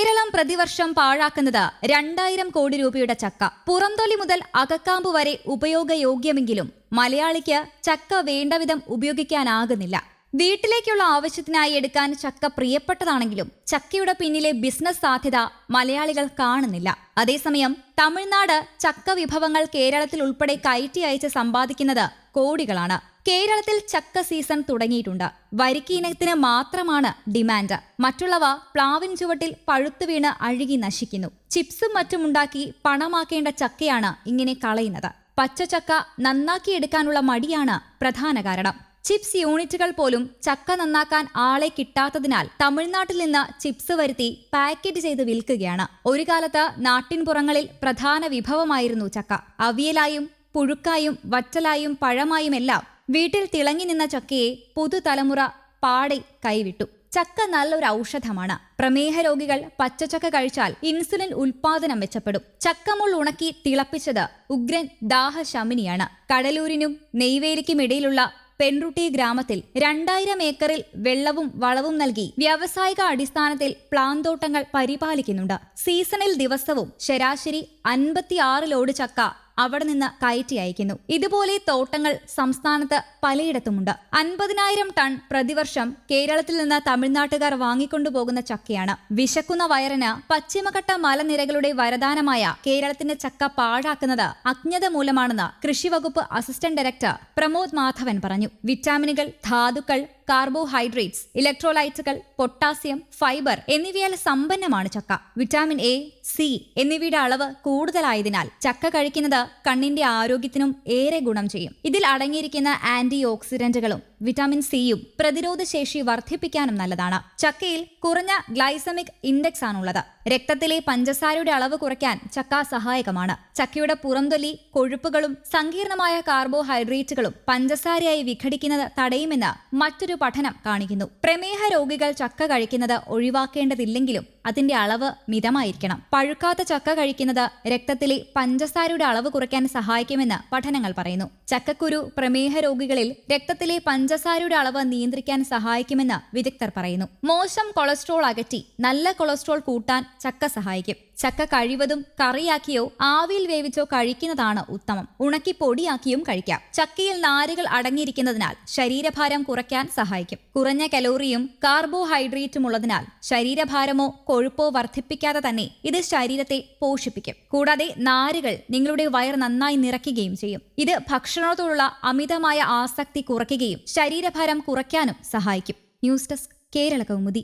കേരളം പ്രതിവർഷം പാഴാക്കുന്നത് രണ്ടായിരം കോടി രൂപയുടെ ചക്ക. പുറംതൊലി മുതൽ അകക്കാമ്പ് വരെ ഉപയോഗയോഗ്യമെങ്കിലും മലയാളിക്ക് ചക്ക വേണ്ടവിധം ഉപയോഗിക്കാനാകുന്നില്ല. വീട്ടിലേക്കുള്ള ആവശ്യത്തിനായി എടുക്കാൻ ചക്ക പ്രിയപ്പെട്ടതാണെങ്കിലും ചക്കയുടെ പിന്നിലെ ബിസിനസ് സാധ്യത മലയാളികൾ കാണുന്നില്ല. അതേസമയം തമിഴ്നാട് ചക്ക വിഭവങ്ങൾ കേരളത്തിൽ ഉൾപ്പെടെ കയറ്റി അയച്ച് സമ്പാദിക്കുന്നത് കോടികളാണ്. കേരളത്തിൽ ചക്ക സീസൺ തുടങ്ങിയിട്ടുണ്ട്. വരിക്കീനത്തിന് മാത്രമാണ് ഡിമാൻഡ്. മറ്റുള്ളവ പ്ലാവിൻ ചുവട്ടിൽ പഴുത്തു വീണ് അഴുകി നശിക്കുന്നു. ചിപ്സും മറ്റും ഉണ്ടാക്കി പണമാക്കേണ്ട ചക്കയാണ് ഇങ്ങനെ കളയുന്നത്. പച്ചച്ചക്ക നന്നാക്കിയെടുക്കാനുള്ള മടിയാണ് പ്രധാന കാരണം. ചിപ്സ് യൂണിറ്റുകൾ പോലും ചക്ക നന്നാക്കാൻ ആളെ കിട്ടാത്തതിനാൽ തമിഴ്നാട്ടിൽ നിന്ന് ചിപ്സ് വരുത്തി പാക്കറ്റ് ചെയ്ത് വിൽക്കുകയാണ്. ഒരു കാലത്ത് നാട്ടിൻപുറങ്ങളിൽ പ്രധാന വിഭവമായിരുന്നു ചക്ക. അവിയലായും പുഴുക്കായും വറ്റലായും പഴമായുമെല്ലാം വീട്ടിൽ തിളങ്ങി നിന്ന ചക്കയെ പുതുതലമുറ പാടെ കൈവിട്ടു. ചക്ക നല്ലൊരു ഔഷധമാണ്. പ്രമേഹ രോഗികൾ പച്ചച്ചക്ക കഴിച്ചാൽ ഇൻസുലിൻ ഉൽപാദനം മെച്ചപ്പെടും. ചക്കമുൾ ഉണക്കി തിളപ്പിച്ചത് ഉഗ്രൻ ദാഹശമിനിയാണ്. കടലൂരിനും നെയ്വേലിക്കും ഇടയിലുള്ള പെൺറുട്ടി ഗ്രാമത്തിൽ രണ്ടായിരം ഏക്കറിൽ വെള്ളവും വളവും നൽകി വ്യാവസായിക അടിസ്ഥാനത്തിൽ പ്ലാന്തോട്ടങ്ങൾ പരിപാലിക്കുന്നുണ്ട്. സീസണിൽ ദിവസവും ശരാശരി അൻപത്തിയാറ് ലോഡ് ചക്ക അവിടെ നിന്ന് കയറ്റി അയക്കുന്നു. ഇതുപോലെ തോട്ടങ്ങൾ സംസ്ഥാനത്ത് പലയിടത്തുമുണ്ട്. അൻപതിനായിരം ടൺ പ്രതിവർഷം കേരളത്തിൽ നിന്ന് തമിഴ്നാട്ടുകാർ വാങ്ങിക്കൊണ്ടുപോകുന്ന ചക്കയാണ്. വിശക്കുന്ന വയറിന് പശ്ചിമഘട്ട മലനിരകളുടെ വരദാനമായ കേരളത്തിന്റെ ചക്ക പാഴാക്കുന്നത് അജ്ഞത മൂലമാണെന്ന് കൃഷിവകുപ്പ് അസിസ്റ്റന്റ് ഡയറക്ടർ പ്രമോദ് മാധവൻ പറഞ്ഞു. വിറ്റാമിനുകൾ ധാതുക്കൾ കാർബോഹൈഡ്രേറ്റ്സ് ഇലക്ട്രോലൈറ്റുകൾ പൊട്ടാസ്യം ഫൈബർ എന്നിവയാൽ സമ്പന്നമാണ് ചക്ക. വിറ്റാമിൻ എ സി എന്നിവയുടെ അളവ് കൂടുതലായതിനാൽ ചക്ക കഴിക്കുന്നത് കണ്ണിന്റെ ആരോഗ്യത്തിനും ഏറെ ഗുണം ചെയ്യും. ഇതിൽ അടങ്ങിയിരിക്കുന്ന ആന്റി ഓക്സിഡന്റുകളും വിറ്റാമിൻ സിയും പ്രതിരോധ ശേഷി വർദ്ധിപ്പിക്കാനും നല്ലതാണ്. ചക്കയിൽ കുറഞ്ഞ ഗ്ലൈസമിക് ഇൻഡെക്സ് ആണുള്ളത്. രക്തത്തിലെ പഞ്ചസാരയുടെ അളവ് കുറയ്ക്കാൻ ചക്ക സഹായകമാണ്. ചക്കയുടെ പുറംതൊലി കൊഴുപ്പുകളും സങ്കീർണമായ കാർബോഹൈഡ്രേറ്റുകളും പഞ്ചസാരയായി വിഘടിക്കുന്നത് തടയുമെന്ന് മറ്റൊരു പഠനം കാണിക്കുന്നു. പ്രമേഹ രോഗികൾ ചക്ക കഴിക്കുന്നത് ഒഴിവാക്കേണ്ടതില്ലെങ്കിലും അതിന്റെ അളവ് മിതമായിരിക്കണം. പഴുക്കാത്ത ചക്ക കഴിക്കുന്നത് രക്തത്തിലെ പഞ്ചസാരയുടെ അളവ് കുറയ്ക്കാൻ സഹായിക്കുമെന്ന് പഠനങ്ങൾ പറയുന്നു. ചക്കക്കുരു പ്രമേഹ രോഗികളിൽ രക്തത്തിലെ പഞ്ചസാരയുടെ അളവ് നിയന്ത്രിക്കാൻ സഹായിക്കുമെന്ന് വിദഗ്ധർ പറയുന്നു. മോശം കൊളസ്ട്രോൾ അകറ്റി നല്ല കൊളസ്ട്രോൾ കൂട്ടാൻ ചക്ക സഹായിക്കും. ചക്ക കഴിവതും കറിയാക്കിയോ ആവിയിൽ വേവിച്ചോ കഴിക്കുന്നതാണ് ഉത്തമം. ഉണക്കി പൊടിയാക്കിയും കഴിക്കാം. ചക്കയിൽ നാരുകൾ അടങ്ങിയിരിക്കുന്നതിനാൽ ശരീരഭാരം കുറയ്ക്കാൻ സഹായിക്കും. കുറഞ്ഞ കലോറിയും കാർബോഹൈഡ്രേറ്റും ഉള്ളതിനാൽ ശരീരഭാരമോ കൊഴുപ്പോ വർദ്ധിപ്പിക്കാതെ തന്നെ ഇത് ശരീരത്തെ പോഷിപ്പിക്കും. കൂടാതെ നാരുകൾ നിങ്ങളുടെ വയർ നന്നായി നിറയ്ക്കുകയും ചെയ്യും. ഇത് ഭക്ഷണത്തോടുള്ള അമിതമായ ആസക്തി കുറയ്ക്കുകയും ശരീരഭാരം കുറയ്ക്കാനും സഹായിക്കും. News desk Kerala Kaumudi.